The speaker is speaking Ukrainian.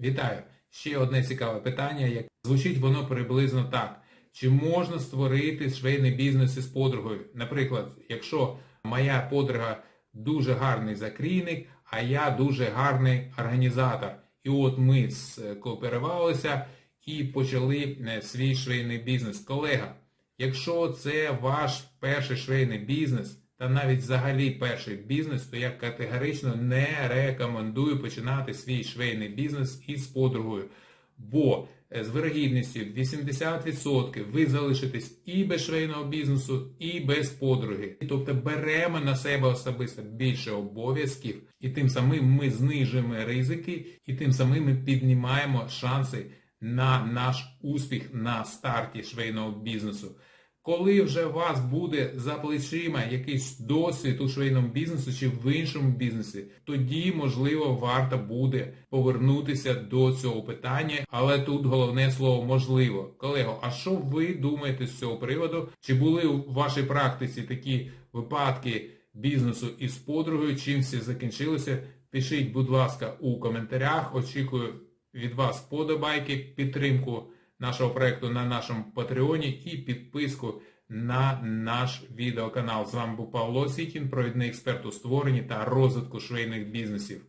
Вітаю! Ще одне цікаве питання. Як звучить воно приблизно так: чи можна створити швейний бізнес із подругою? Наприклад, якщо моя подруга дуже гарний закрійник, а я дуже гарний організатор. І от ми скооперувалися і почали е, свій швейний бізнес. Колега, якщо це ваш перший швейний бізнес, та навіть взагалі перший бізнес, то я категорично не рекомендую починати свій швейний бізнес із подругою. Бо е, з вирогідністю 80% ви залишитесь і без швейного бізнесу, і без подруги. Тобто беремо на себе особисто більше обов'язків, і тим самим ми знижуємо ризики, і тим самим ми піднімаємо шанси на наш успіх на старті швейного бізнесу. Коли вже у вас буде за плечима якийсь досвід у швейному бізнесу чи в іншому бізнесі, тоді, можливо, варто буде повернутися до цього питання, але тут головне слово можливо. Колего, а що ви думаєте з цього приводу? Чи були у вашій практиці такі випадки бізнесу із подругою? Чим все закінчилося? Пишіть, будь ласка, у коментарях. Очікую від вас подобайки, підтримку нашого проекту на нашому Патреоні і підписку на наш відеоканал. З вами був Павло Сітін, провідний експерт у створенні та розвитку швейних бізнесів.